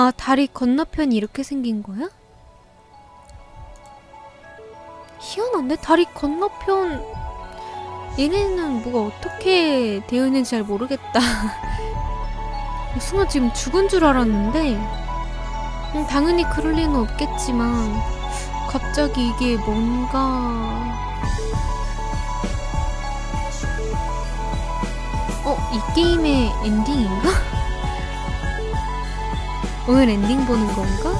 아, 다리 건너편이 이렇게 생긴 거야? 희한한데? 다리 건너편 얘네는 뭐가 어떻게 되어 있는지 잘 모르겠다. 순간 지금 죽은 줄 알았는데 음, 당연히 그럴 리는 없겠지만 갑자기 이게 뭔가 어? 이 게임의 엔딩인가? 오늘 엔딩 보는 건가?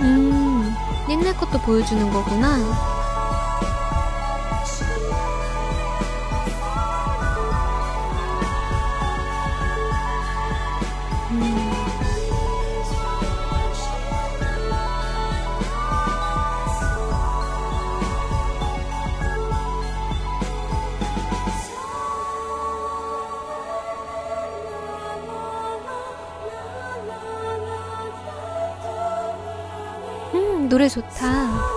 음, 옛날 것도 보여주는 거구나. 음. 노래 좋다.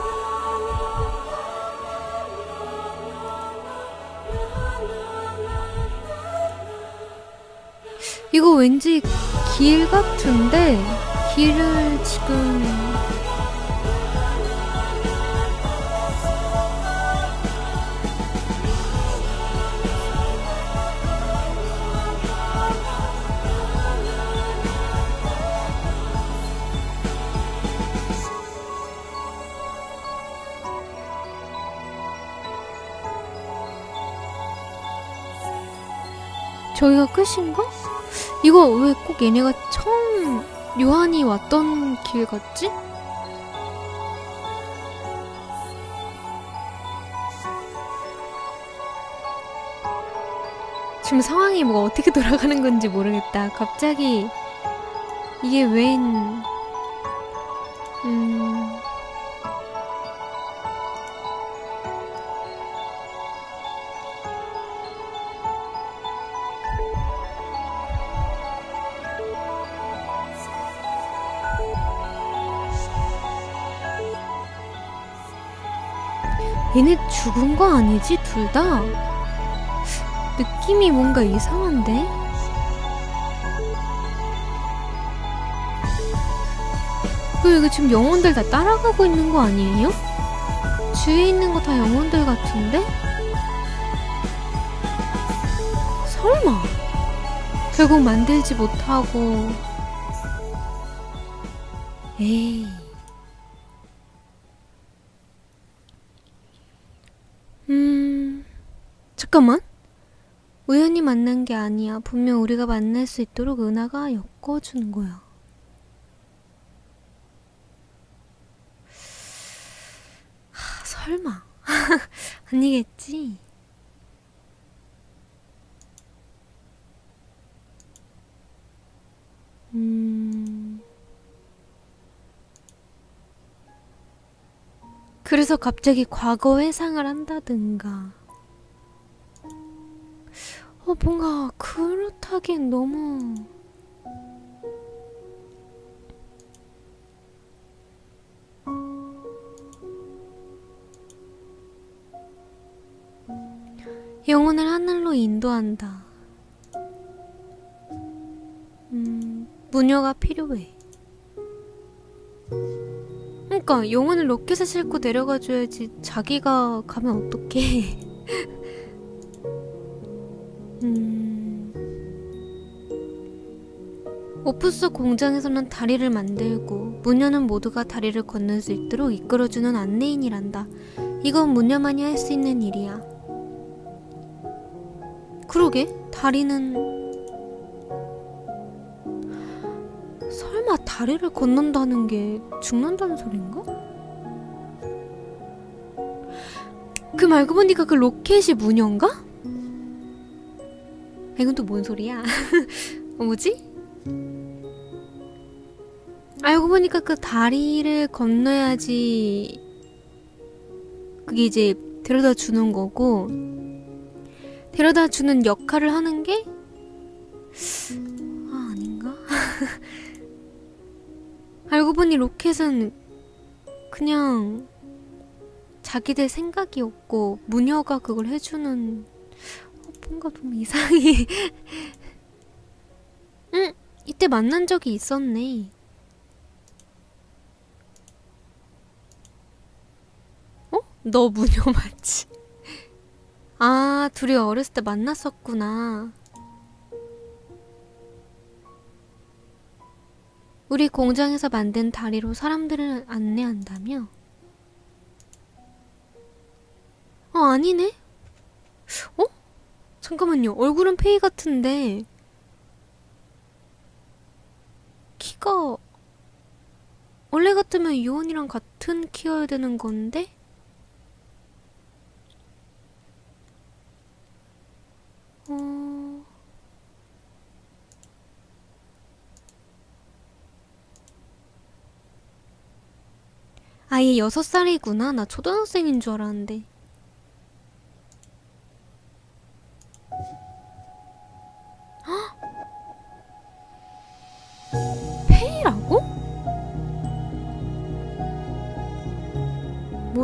이거 왠지 길 같은데 길을 지금 저희가 끝인가? 이거 왜 꼭 얘네가 처음 요한이 왔던 길 같지? 지금 상황이 뭐가 어떻게 돌아가는 건지 모르겠다. 갑자기 이게 웬 음. 얘네 죽은 거 아니지? 둘 다? 느낌이 뭔가 이상한데? 그 이거 지금 영혼들 다 따라가고 있는 거 아니에요? 주위에 있는 거 다 영혼들 같은데? 설마 결국 만들지 못하고 에이 잠깐만. 우연히 만난 게 아니야. 분명 우리가 만날 수 있도록 은하가 엮어주는 거야. 하, 설마. 아니겠지? 음. 그래서 갑자기 과거 회상을 한다든가. 어, 뭔가 그렇다기엔 너무. 영혼을 하늘로 인도한다. 음, 무녀가 필요해. 그러니까 영혼을 로켓에 싣고 내려가 줘야지 자기가 가면 어떡해 음... 오프스 공장에서는 다리를 만들고 무녀는 모두가 다리를 건널 수 있도록 이끌어주는 안내인이란다 이건 무녀만이 할 수 있는 일이야 그러게 다리는 설마 다리를 건넌다는 게 죽는다는 소린가? 그 말고 보니까 그 로켓이 무녀인가? 아, 이건 또 뭔 소리야? 어, 뭐지? 알고 보니까 그 다리를 건너야지 그게 이제 데려다 주는 거고 데려다 주는 역할을 하는 게 아, 아닌가? 알고 보니 로켓은 그냥 자기들 생각이었고 무녀가 그걸 해주는 어, 뭔가 너무 이상해. 응, 이때 만난 적이 있었네. 어? 너 무녀 맞지? 아, 둘이 어렸을 때 만났었구나. 우리 공장에서 만든 다리로 사람들을 안내한다며? 어, 아니네? 어? 잠깐만요. 얼굴은 페이 같은데. 키가. 원래 같으면 유언이랑 같은 키여야 되는 건데? 어. 아얘 여섯 살이구나. 나 초등학생인 줄 알았는데.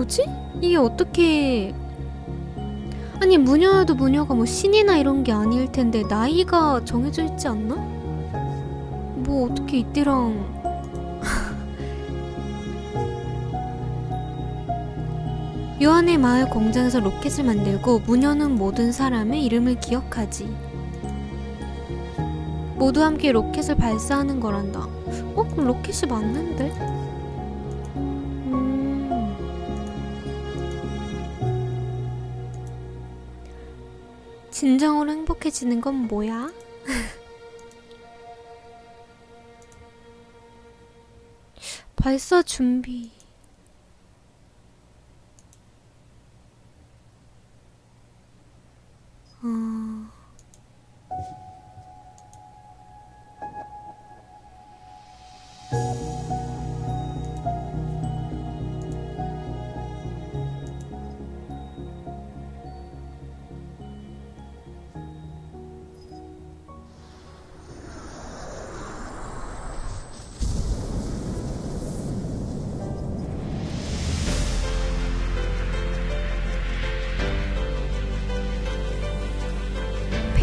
뭐지? 이게 어떻게 아니 무녀여도 무녀가 뭐 신이나 이런 게 아닐 텐데 나이가 정해져 있지 않나? 뭐 어떻게 이때랑 요한의 마을 공장에서 로켓을 만들고 무녀는 모든 사람의 이름을 기억하지. 모두 함께 로켓을 발사하는 거란다. 어? 그럼 로켓이 맞는데? 진정으로 행복해지는 건 뭐야? 발사 준비.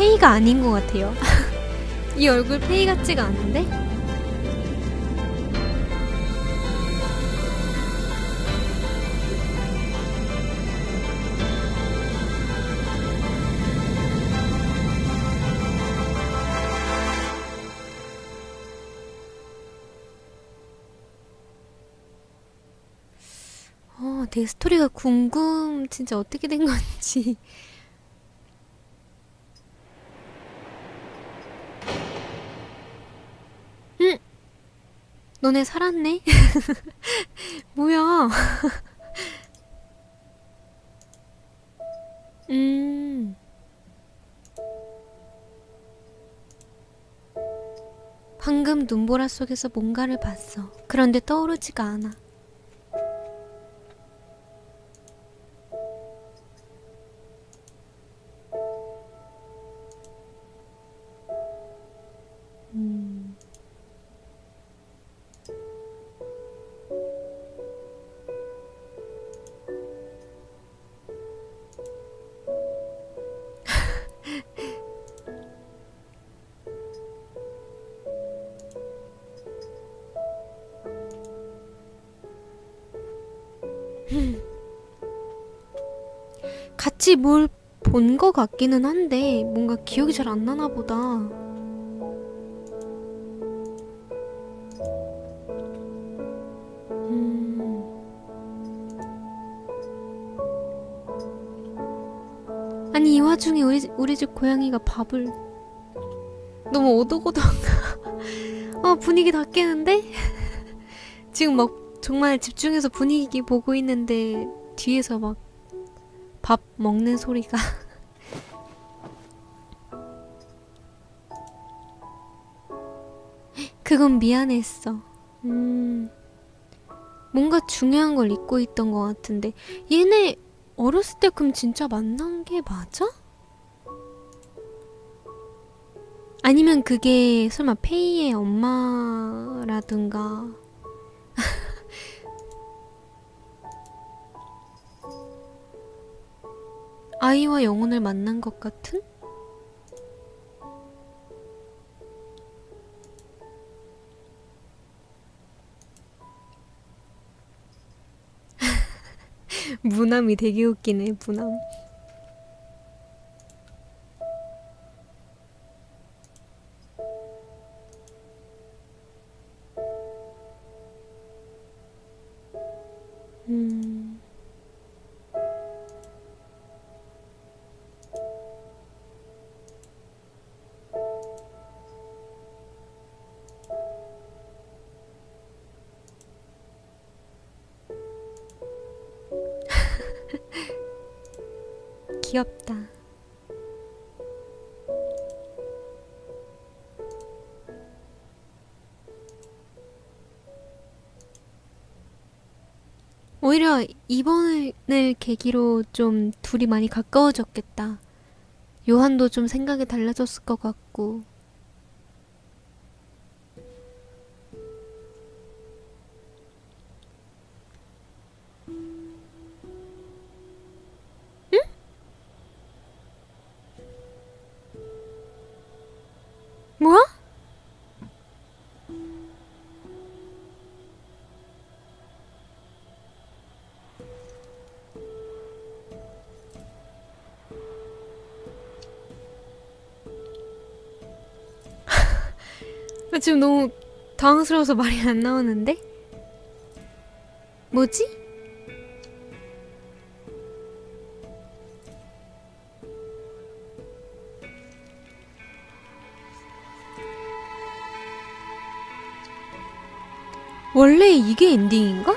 페이가 아닌 것 같아요. 이 얼굴 페이 같지가 않은데? 어, 내 스토리가 궁금, 진짜 어떻게 된 건지. 너네 살았네? 뭐야? 음. 방금 눈보라 속에서 뭔가를 봤어. 그런데 떠오르지가 않아. 같이 뭘본거 같기는 한데 뭔가 기억이 잘 안 나나 보다. 음. 아니 이 와중에 우리, 집- 우리 집 고양이가 밥을 너무 오독오독 어 분위기 다 깨는데? 지금 막 정말 집중해서 분위기 보고 있는데 뒤에서 막 밥 먹는 소리가 그건 미안했어. 음, 뭔가 중요한 걸 잊고 있던 것 같은데 얘네 어렸을 때 그럼 진짜 만난 게 맞아? 아니면 그게 설마 페이의 엄마라든가 아이와 영혼을 만난 것 같은? 무남이 되게 웃기네 무남 귀엽다. 오히려 이번을 계기로 좀 둘이 많이 가까워졌겠다. 요한도 좀 생각이 달라졌을 것 같고. 지금 너무 당황스러워서 말이 안 나오는데? 뭐지? 원래 이게 엔딩인가?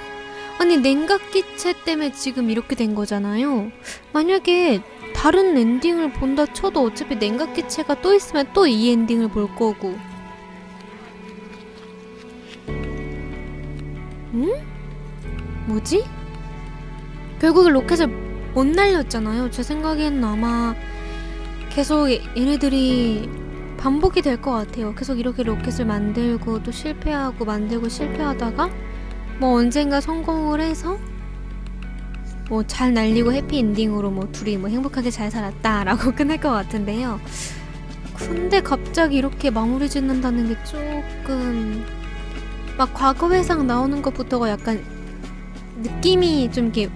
아니 냉각기체 때문에 지금 이렇게 된 거잖아요. 만약에 다른 엔딩을 본다 쳐도 어차피 냉각기체가 또 있으면 또 이 엔딩을 볼 거고. 뭐지? 결국에 로켓을 못 날렸잖아요. 제 생각에는 아마 계속 얘- 얘네들이 반복이 될 것 같아요. 계속 이렇게 로켓을 만들고 또 실패하고 만들고 실패하다가 뭐 언젠가 성공을 해서 뭐 잘 날리고 해피 엔딩으로 뭐 둘이 뭐 행복하게 잘 살았다라고 끝날 것 같은데요. 근데 갑자기 이렇게 마무리 짓는다는 게 조금 막 과거 회상 나오는 것부터가 약간 느낌이 좀 이렇게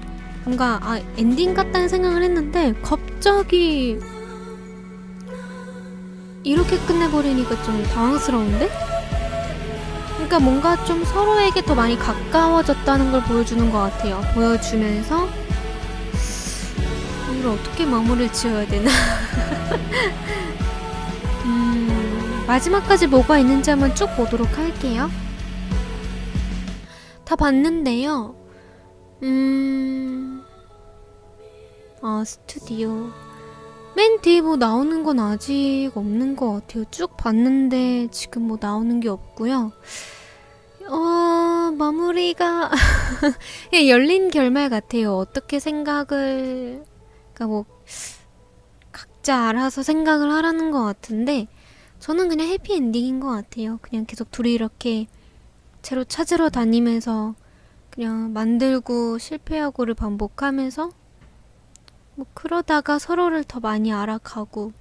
뭔가 아 엔딩 같다는 생각을 했는데 갑자기 이렇게 끝내버리니까 좀 당황스러운데? 그러니까 뭔가 좀 서로에게 더 많이 가까워졌다는 걸 보여주는 것 같아요. 보여주면서 이걸 어떻게 마무리를 지어야 되나? 음, 마지막까지 뭐가 있는지 한번 쭉 보도록 할게요. 다 봤는데요. 음, 아 스튜디오. 맨 뒤에 뭐 나오는 건 아직 없는 것 같아요. 쭉 봤는데 지금 뭐 나오는 게 없고요. 어, 마무리가 그냥 열린 결말 같아요. 어떻게 생각을, 그러니까 뭐 각자 알아서 생각을 하라는 것 같은데 저는 그냥 해피 엔딩인 것 같아요. 그냥 계속 둘이 이렇게 채로 찾으러 다니면서 그냥 만들고 실패하고를 반복하면서 뭐 그러다가 서로를 더 많이 알아가고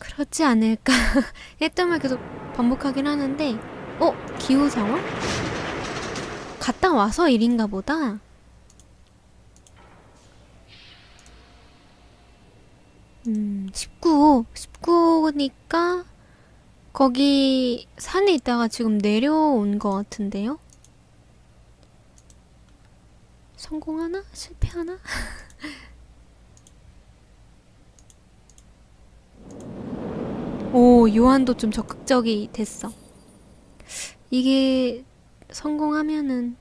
그렇지 않을까 했던 말 계속 반복하긴 하는데 어? 기후 상황? 갔다 와서 일인가 보다 음 19호 19호니까 거기 산에 있다가 지금 내려온 것 같은데요? 성공하나? 실패하나? 오, 요한도 좀 적극적이 됐어. 이게 성공하면은,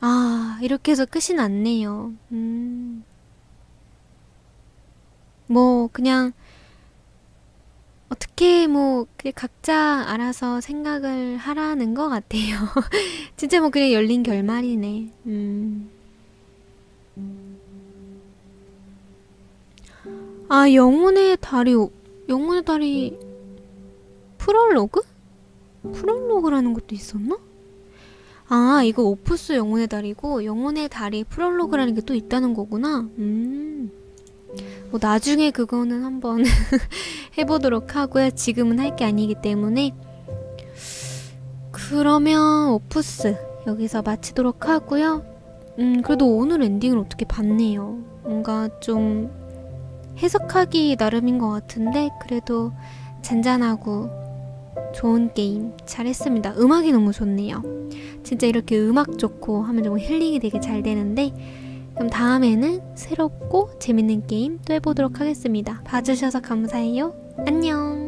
아, 이렇게 해서 끝이 났네요. 음. 뭐, 그냥, 어떻게 뭐, 각자 알아서 생각을 하라는 것 같아요. 진짜 뭐, 그냥 열린 결말이네. 음. 아, 영혼의 오- 영혼의 달이, 프롤로그? 프롤로그라는 것도 있었나? 아, 이거 오프스 영혼의 달이고, 영혼의 달이 프롤로그라는 게 또 있다는 거구나. 음. 뭐, 나중에 그거는 한번 해보도록 하고요. 지금은 할 게 아니기 때문에. 그러면 오프스 여기서 마치도록 하고요. 음, 그래도 오늘 엔딩을 어떻게 봤네요. 뭔가 좀 해석하기 나름인 것 같은데, 그래도 잔잔하고 좋은 게임 잘했습니다. 음악이 너무 좋네요. 진짜 이렇게 음악 좋고 하면 정말 힐링이 되게 잘 되는데, 그럼 다음에는 새롭고 재밌는 게임 또 해보도록 하겠습니다. 봐주셔서 감사해요. 안녕!